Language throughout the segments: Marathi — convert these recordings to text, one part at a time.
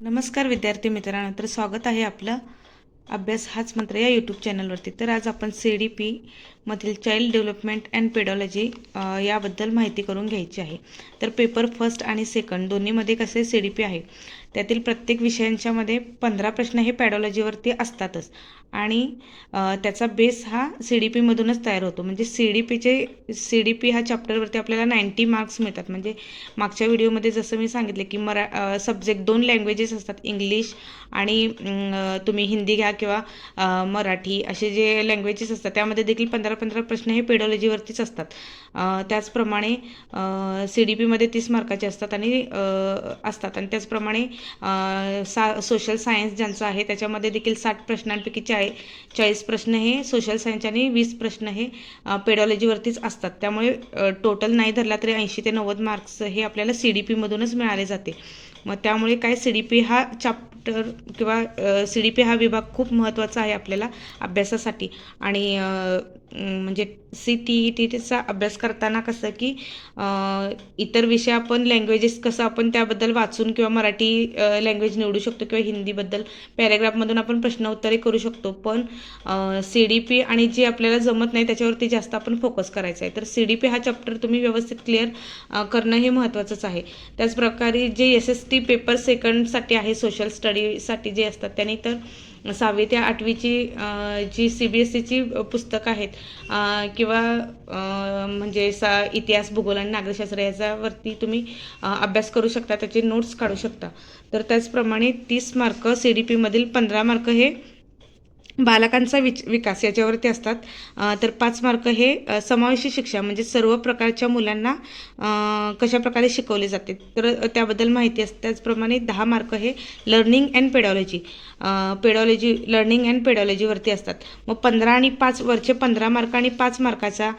नमस्कार विद्यार्थी मित्रांनो तर स्वागत आहे आपलं अभ्यास हाच मंत्र या यूट्यूब चॅनलवरती तर आज आपण सी डी पी मधील चाइल्ड डेव्हलपमेंट अँड पेडॉलॉजी याबद्दल माहिती करून घ्यायची आहे. तर पेपर फर्स्ट आणि सेकंड दोन्हीमध्ये कसे सी डी पी आहे? त्यातील प्रत्येक विषयांच्यामध्ये पंधरा प्रश्न हे पॅडॉलॉजीवरती असतातच. आणि त्याचा बेस हा सी डी पीमधूनच तयार होतो. म्हणजे सी डी पीचे सी डी पी हा चॅप्टरवरती आपल्याला नाईंटी मार्क्स मिळतात. म्हणजे मागच्या व्हिडिओमध्ये जसं मी सांगितले की मरा सब्जेक्ट दोन लँग्वेजेस असतात. इंग्लिश आणि तुम्ही हिंदी घ्या किंवा मराठी असे जे लँग्वेजेस असतात त्यामध्ये देखील पंधरा पंधरा प्रश्न हे पेडॉलॉजीवरतीच असतात. त्याचप्रमाणे सी डी पीमध्ये तीस मार्काचे असतात आणि असतात. आणि त्याचप्रमाणे सा सोशल सायन्स ज्यांचं आहे त्याच्यामध्ये देखील साठ प्रश्नांपैकी चाळी चाळीस प्रश्न हे सोशल सायन्स आणि वीस प्रश्न हे पेडॉलॉजीवरतीच असतात. त्यामुळे टोटल नाही धरला तरी ऐंशी ते नव्वद मार्क्स हे आपल्याला सी डी पीमधूनच मिळाले जाते. मग त्यामुळे काय सी डी पी हा तर किंवा सी डी पी हा विभाग खूप महत्त्वाचा आहे आपल्याला अभ्यासासाठी. आणि म्हणजे सी टी ई टी टीचा अभ्यास करताना कसं की इतर विषय आपण लँग्वेजेस कसं आपण त्याबद्दल वाचून किंवा मराठी लँग्वेज निवडू शकतो किंवा हिंदीबद्दल पॅरेग्राफमधून आपण प्रश्न उत्तरे करू शकतो. पण सी डी पी आणि जे आपल्याला जमत नाही त्याच्यावरती जास्त आपण फोकस करायचा आहे. तर सी डी पी हा चॅप्टर तुम्ही व्यवस्थित क्लिअर करणं हे महत्त्वाचंच आहे. त्याचप्रकारे जे एस एस टी पेपर सेकंडसाठी आहे सोशल स्टडी स्टडीसाठी जे असतात त्यांनी तर सहावी ते आठवीची जी सी बी एस सीची पुस्तकं आहेत किंवा म्हणजे सा इतिहास भूगोल आणि नागरिकशास्त्र याच्यावरती तुम्ही अभ्यास करू शकता त्याचे नोट्स काढू शकता. तर त्याचप्रमाणे तीस मार्क सी डी पीमधील पंधरा मार्क हे बालकांचा विच विकास याच्यावरती असतात. तर पाच मार्क हे समावेशी शिक्षा म्हणजे सर्व प्रकारच्या मुलांना कशाप्रकारे कशा प्रकारे शिकवले जाते. तर त्याबद्दल माहिती असते. त्याचप्रमाणे दहा मार्क हे learning and pedology pedology learning and पेडॉलॉजीवरती असतात. मग पंधरा आणि पाच वरचे पंधरा मार्क आणि पाच मार्काचा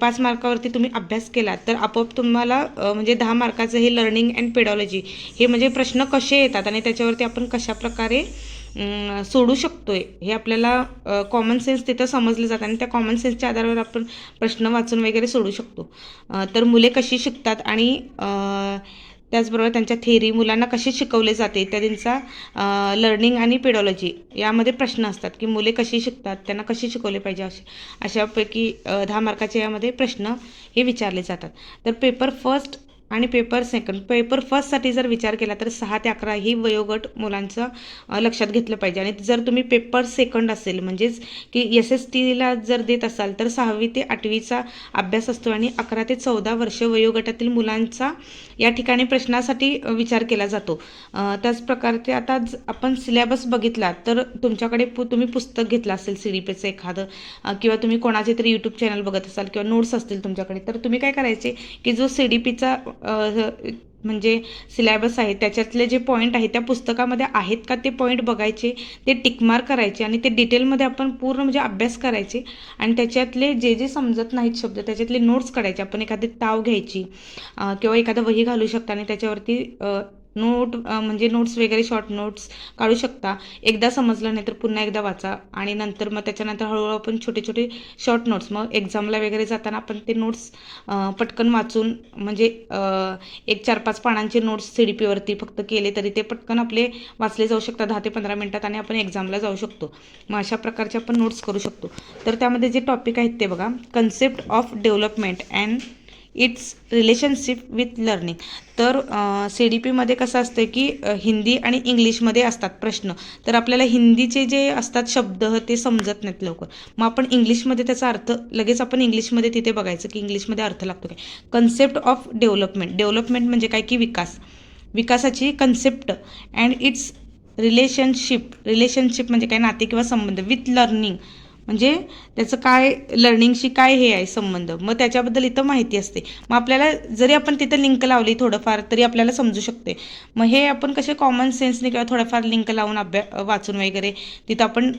पाच मार्कावरती तुम्ही अभ्यास केला तर आपोआप तुम्हाला म्हणजे दहा मार्काचं हे लर्निंग अँड पेडॉलॉजी हे म्हणजे प्रश्न कसे येतात आणि त्याच्यावरती आपण कशा सोडू शकतो सोडू शकतोय. हे आपल्याला कॉमन सेन्स तिथं समजले जातं आणि त्या कॉमन सेन्सच्या आधारावर आपण प्रश्न वाचून वगैरे सोडू शकतो. तर मुले कशी शिकतात आणि त्याचबरोबर त्यांच्या थेरी मुलांना कशी शिकवले जाते इत्यादींचा लर्निंग आणि पेडॉलॉजी यामध्ये प्रश्न असतात की मुले कशी शिकतात त्यांना कशी शिकवले पाहिजे असे अशापैकी दहा मार्काच्या यामध्ये प्रश्न हे विचारले जातात. तर पेपर फर्स्ट आणि पेपर सेकंड पेपर फर्स्टसाठी जर विचार केला तर सहा ते अकरा ही वयोगट मुलांचं लक्षात घेतलं पाहिजे. आणि जर तुम्ही पेपर सेकंड असेल म्हणजेच की एस एस टीला जर देत असाल तर सहावी ते आठवीचा अभ्यास असतो आणि अकरा ते चौदा वर्ष वयोगटातील मुलांचा या ठिकाणी प्रश्नासाठी विचार केला जातो. त्याच प्रकारचे आता ज- आपण सिलेबस बघितला तर तुमच्याकडे पु तुम्ही पुस्तक घेतलं असेल सी डी पीचं एखादं किंवा तुम्ही कोणाचे तरी यूट्यूब चॅनल बघत असाल किंवा नोट्स असतील तुमच्याकडे तर तुम्ही काय करायचे की जो सी डी पीचा म्हणजे सिलॅबस आहे त्याच्यातले जे पॉईंट आहेत त्या पुस्तकामध्ये आहेत का ते पॉईंट बघायचे ते टिकमार्क करायचे आणि ते डिटेलमध्ये आपण पूर्ण म्हणजे अभ्यास करायचे आणि त्याच्यातले जे जे समजत नाहीत शब्द त्याच्यातले नोट्स काढायचे. आपण एखादी ताव घ्यायची किंवा एखादा वही घालू शकता आणि त्याच्यावरती नोट म्हणजे नोट्स वगैरे शॉर्ट नोट्स काढू शकता. एकदा समजलं नाही तर पुन्हा एकदा वाचा. आणि नंतर मग त्याच्यानंतर हळूहळू आपण छोटे छोटे शॉर्ट नोट्स मग एक्झामला वगैरे जाताना आपण ते नोट्स पटकन वाचून म्हणजे एक चार पाच पानांचे नोट्स सी डी पीवरती फक्त केले तरी ते पटकन आपले वाचले जाऊ शकतात. दहा ते पंधरा मिनटात आणि आपण एक्झामला जाऊ शकतो. मग अशा प्रकारचे आपण नोट्स करू शकतो. तर त्यामध्ये जे टॉपिक आहेत ते बघा. Concept of development and its relationship with learning. तर सी डी पीमध्ये कसं असतं की हिंदी आणि इंग्लिशमध्ये असतात प्रश्न. तर आपल्याला हिंदीचे जे असतात शब्द ते समजत नाहीत लवकर. मग आपण इंग्लिशमध्ये त्याचा अर्थ लगेच आपण इंग्लिशमध्ये तिथे बघायचं की इंग्लिशमध्ये अर्थ लागतो काय. कन्सेप्ट ऑफ डेव्हलपमेंट डेव्हलपमेंट म्हणजे काय की विकास. विकासाची concept and its relationship relationship म्हणजे काय? नाते किंवा संबंध. विथ लर्निंग म्हणजे त्याचं काय लर्निंगशी काय हे आहे संबंध? मग त्याच्याबद्दल इथं माहिती असते. मग आपल्याला जरी आपण तिथं लिंक लावली थोडंफार तरी आपल्याला समजू शकते. मग हे आपण कसे कॉमन सेन्सने किंवा थोडंफार लिंक लावून अभ्या वाचून वगैरे तिथं आपण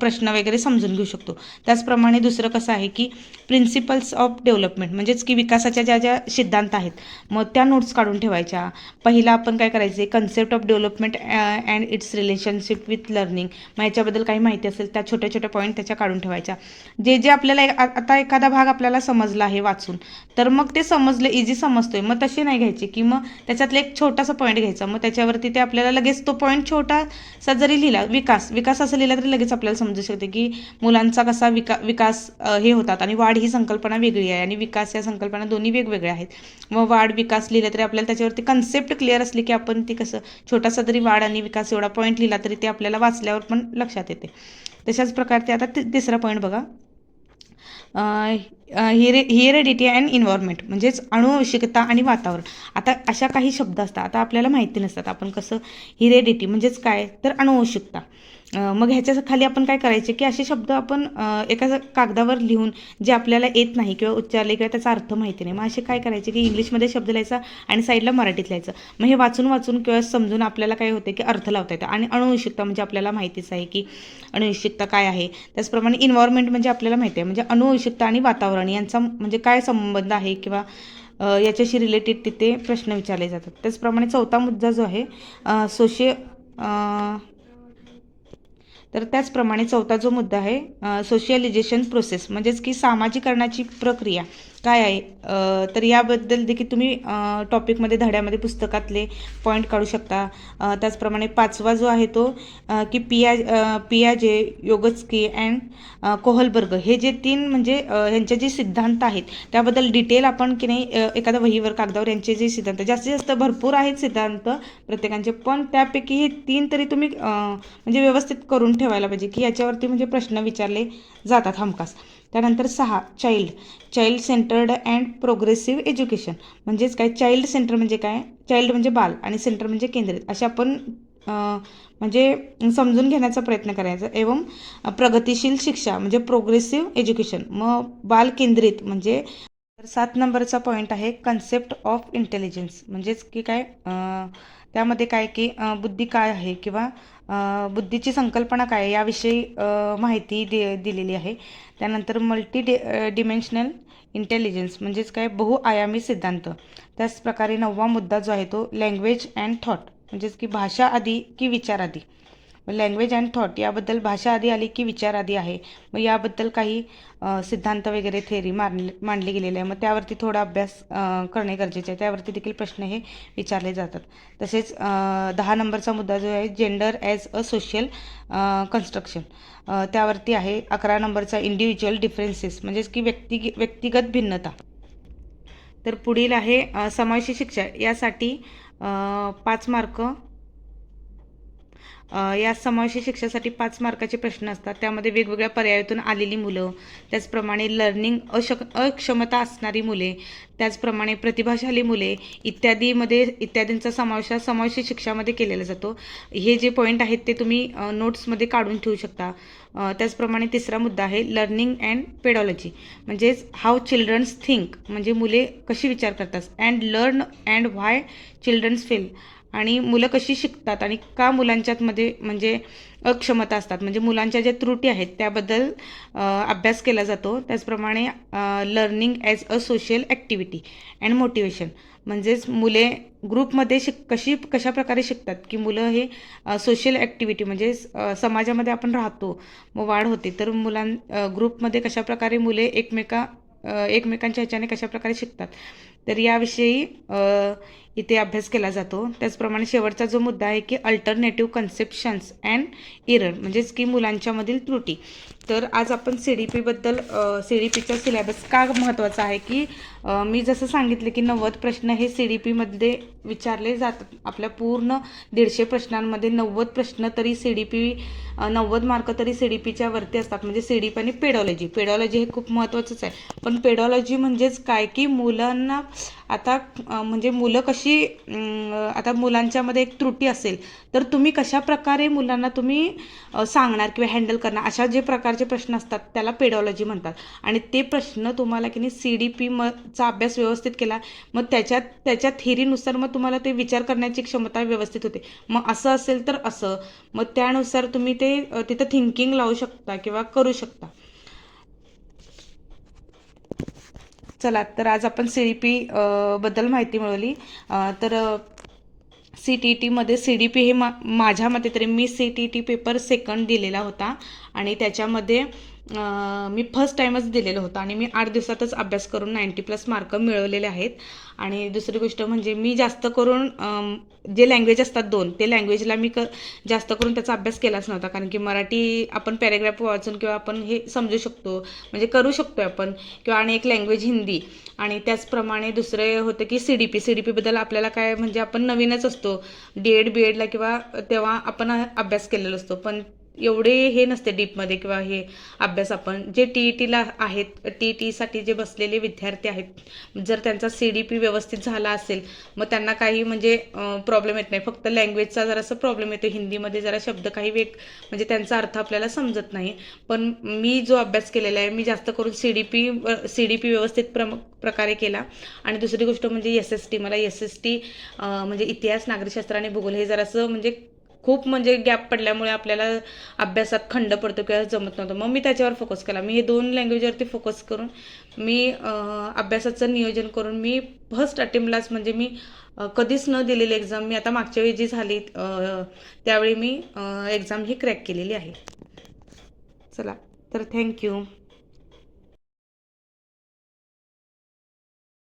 प्रश्न वगैरे समजून घेऊ शकतो. त्याचप्रमाणे दुसरं कसं आहे की प्रिन्सिपल्स ऑफ डेव्हलपमेंट म्हणजेच की विकासाच्या ज्या ज्या सिद्धांत आहेत मग त्या नोट्स काढून ठेवायच्या. पहिला आपण काय करायचे concept of development and its relationship with learning मग याच्याबद्दल काही माहिती असेल त्या छोट्या छोट्या पॉईंट त्याच्या काढून ठेवायच्या. जे जे आपल्याला आता एखादा भाग आपल्याला समजला आहे वाचून तर मग ते समजलं इझी समजतोय. मग तसे नाही घ्यायचे की मग त्याच्यातला एक छोटासा पॉईंट घ्यायचा. मग त्याच्यावरती ते आपल्याला लगेच तो पॉईंट छोटासा जरी लिहिला विकास विकास असं लिहिला तरी लगेच आपल्याला समजू शकते की मुलांचा कसा विका विकास हे होतात. आणि वाढ ही संकल्पना वेगळी आहे. आणि विकास या संकल्पना दोन्ही वेगवेगळ्या आहेत. मग वाढ विकास लिहिलं तरी आपल्याला त्याच्यावरती कन्सेप्ट क्लिअर असली की आपण ती कसं छोटासा जरी वाढ आणि विकास एवढा पॉईंट लिहिला तरी ते आपल्याला वाचल्यावर पण लक्षात येते. तशाच प्रकारचे आता तिसरा पॉईंट बघा. हिरे हिरेडिटी अँड इन्व्हायरमेंट म्हणजेच अणुवंशिकता आणि वातावरण. आता अशा काही शब्द असतात आता आपल्याला माहिती नसतात आपण कसं हिरेडिटी म्हणजेच काय? तर अणुवंशिकता मग ह्याच्या खाली आपण काय करायचे की असे शब्द आपण एका कागदावर लिहून जे आपल्याला येत नाही किंवा उच्चारले किंवा त्याचा अर्थ माहिती नाही मग असे काय करायचे की इंग्लिशमध्ये शब्द लिहायचा आणि साईडला मराठीत लिहायचं. मग हे वाचून वाचून किंवा समजून आपल्याला काय होते की अर्थ लावता येतं आणि अणुवंशिकता म्हणजे आपल्याला माहितीच आहे की अणुवंशिकता काय आहे. त्याचप्रमाणे इन्व्हायरमेंट म्हणजे आपल्याला माहिती आहे म्हणजे अणुवंशिकता आणि वातावरण यांचा म्हणजे काय संबंध आहे किंवा याच्याशी रिलेटेड तिथे प्रश्न विचारले जातात. त्याचप्रमाणे चौथा मुद्दा जो आहे सोशि तर त्याचप्रमाणे चौथा जो मुद्दा आहे सोशियलायझेशन प्रोसेस म्हणजेच की सामाजिकरणाची प्रक्रिया. काय आहे? तर याबद्दल देखील तुम्ही टॉपिकमध्ये धड्यामध्ये पुस्तकातले पॉईंट काढू शकता. त्याचप्रमाणे पाचवा जो आहे तो की पिया पियाजे योगस्की अँड कोहलबर्ग. हे जे तीन म्हणजे यांचे ह्यांचे जे सिद्धांत आहेत त्याबद्दल डिटेल आपण की नाही एखाद्या वहीवर कागदावर यांचे जे सिद्धांत जास्तीत जास्त भरपूर आहेत सिद्धांत प्रत्येकांचे पण त्यापैकी हे तीन तरी तुम्ही म्हणजे व्यवस्थित करून ठेवायला पाहिजे की याच्यावरती म्हणजे प्रश्न विचारले जातात हमखास. त्यानंतर सहा child child centred and progressive education म्हणजेच काय? चाइल्ड सेंटर म्हणजे काय? चाइल्ड म्हणजे बाल आणि सेंटर म्हणजे केंद्रित. अशा आपण म्हणजे समजून घेण्याचा प्रयत्न करायचा. एवं प्रगतिशील शिक्षा म्हणजे प्रोग्रेसिव्ह एज्युकेशन मग बाल केंद्रित म्हणजे तर सात नंबरचा पॉईंट आहे कन्सेप्ट ऑफ इंटेलिजन्स म्हणजेच की काय? त्यामध्ये काय की बुद्धी काय आहे किंवा बुद्धीची संकल्पना काय याविषयी माहिती दि दिलेली आहे. त्यानंतर मल्टी डि डिमेन्शनल इंटेलिजन्स म्हणजेच काय बहुआयामी सिद्धांत. त्याचप्रकारे नववा मुद्दा जो आहे तो लँग्वेज अँड थॉट म्हणजेच की भाषा आधी की विचार आधी लँग्वेज अँड थॉट याबद्दल भाषा आधी आली की विचार आधी आहे? मग याबद्दल काही सिद्धांत वगैरे थेरी मानले मांडले गेलेले आहे. मग त्यावरती थोडा अभ्यास करणे गरजेचे आहे. त्यावरती देखील प्रश्न हे विचारले जातात. तसेच दहा नंबरचा मुद्दा जो आहे gender as a social construction त्यावरती आहे अकरा नंबरचा इंडिव्हिज्युअल डिफरन्सेस म्हणजेच की व्यक्ती व्यक्तिगत भिन्नता. तर पुढील आहे समावेशी शिक्षा. यासाठी पाच मार्क या समावेशी शिक्षासाठी पाच मार्काचे प्रश्न असतात. त्यामध्ये वेगवेगळ्या पर्यायातून आलेली मुलं त्याचप्रमाणे लर्निंग अशक अक्षमता असणारी मुले त्याचप्रमाणे प्रतिभाशाली मुले इत्यादीमध्ये इत्यादींचा समावेश समावेशी शिक्षामध्ये केलेला जातो. हे जे पॉईंट आहेत ते तुम्ही नोट्समध्ये काढून ठेवू शकता. त्याचप्रमाणे तिसरा मुद्दा आहे लर्निंग अँड पेडॉलॉजी म्हणजेच हाऊ चिल्ड्रन्स थिंक म्हणजे मुले कशी विचार करतात. And learn and why childrens fail आणि मुलं कशी शिकतात आणि का मुलांच्यात मध्ये म्हणजे अक्षमता असतात. म्हणजे मुलांच्या ज्या त्रुटी आहेत त्याबद्दल अभ्यास केला जातो. त्याचप्रमाणे learning as a social activity and motivation म्हणजेच मुले ग्रुपमध्ये शिक कशी कशा प्रकारे शिकतात की मुलं हे सोशल ॲक्टिव्हिटी म्हणजे समाजामध्ये आपण राहतो मग वाढ होते तर मुलां ग्रुपमध्ये कशा प्रकारे मुले एकमेका एकमेकांच्या ह्याच्याने कशा प्रकारे शिकतात. तर याविषयी इथे अभ्यास केला जातो. त्याचप्रमाणे शेवटचा जो मुद्दा आहे की अल्टरनेटिव्ह कन्सेप्शन्स अँड इरर म्हणजेच की मुलांच्यामधील त्रुटी. तर आज आपण सी डी पीबद्दल सी डी पीचा सिलेबस का महत्त्वाचा आहे की मी जसं सांगितलं की नव्वद प्रश्न हे सी डी पीमध्ये विचारले जातात. आपल्या पूर्ण दीडशे प्रश्नांमध्ये नव्वद प्रश्न तरी सी डी पी नव्वद मार्क तरी सी डी पीच्या वरती असतात. म्हणजे सी डी पी आणि पेडॉलॉजी पेडॉलॉजी हे खूप महत्त्वाचंच आहे. पण पेडॉलॉजी म्हणजेच काय? की मुलांना आता म्हणजे मुलं कशी आता मुलांच्यामध्ये एक त्रुटी असेल तर तुम्ही कशा प्रकारे मुलांना तुम्ही सांगणार किंवा हँडल करणार? अशा जे प्रकारचे प्रश्न असतात त्याला पेडॉलॉजी म्हणतात. आणि ते प्रश्न तुम्हाला की नाही सी डी पी मचा अभ्यास व्यवस्थित केला मग त्याच्यात त्याच्या थेरीनुसार मग तुम्हाला ते विचार करण्याची क्षमता व्यवस्थित होते. मग असं असेल तर असं. मग त्यानुसार तुम्ही ते तिथं थिंकिंग लावू शकता किंवा करू शकता. चला तर आज आपण सी डी पी बद्दल माहिती मिळवली. तर सी टी टीमध्ये सी डी पी हे मा माझ्या मते तरी मी C T T paper second दिलेला होता. आणि त्याच्यामध्ये मी फर्स्ट टाईमच दिलेलं होतं आणि मी आठ दिवसातच अभ्यास करून नाईंटी प्लस मार्क मिळवलेले आहेत. आणि दुसरी गोष्ट म्हणजे मी जास्त करून जे लँग्वेज असतात दोन ते लँग्वेजला मी क जास्त करून त्याचा अभ्यास केलाच नव्हता. कारण की मराठी आपण पॅरेग्राफ वाचून किंवा आपण हे समजू शकतो म्हणजे करू शकतो आपण. किंवा आणि एक लँग्वेज हिंदी. आणि त्याचप्रमाणे दुसरे होतं की C D P C D पीबद्दल आपल्याला काय म्हणजे आपण नवीनच असतो. डी एड बी एडला किंवा तेव्हा आपण अभ्यास केलेला असतो. पण एवढे हे नसते डीपमध्ये किंवा हे अभ्यास आपण. जे टी ई टीला आहेत टी ई टीसाठी जे बसलेले विद्यार्थी आहेत जर त्यांचा सी डी पी व्यवस्थित झाला असेल मग त्यांना काही म्हणजे प्रॉब्लेम येत नाही. फक्त लँग्वेजचा जरासा प्रॉब्लेम येतो. हिंदीमध्ये जरा शब्द काही वेग म्हणजे त्यांचा अर्थ आपल्याला समजत नाही. पण मी जो अभ्यास केलेला आहे मी जास्त करून C D P C D P व्यवस्थित प्रम प्रकारे केला. आणि दुसरी गोष्ट म्हणजे एस एस टी. मला एस एस टी म्हणजे इतिहास नागरिकशास्त्र आणि भूगोल हे जरासं म्हणजे खूप म्हणजे गॅप पडल्यामुळे आपल्याला अभ्यासात खंड पडतो किंवा जमत नव्हतं. मग मी त्याच्यावर फोकस केला. मी हे दोन लँग्वेजवरती फोकस करून मी अभ्यासाचं नियोजन करून मी फर्स्ट अटेम्प्टलाच म्हणजे मी कधीच न दिलेली एक्झाम मी आता मागच्या वेळी जी झाली त्यावेळी मी एक्झाम ही क्रॅक केलेली आहे. चला तर थँक्यू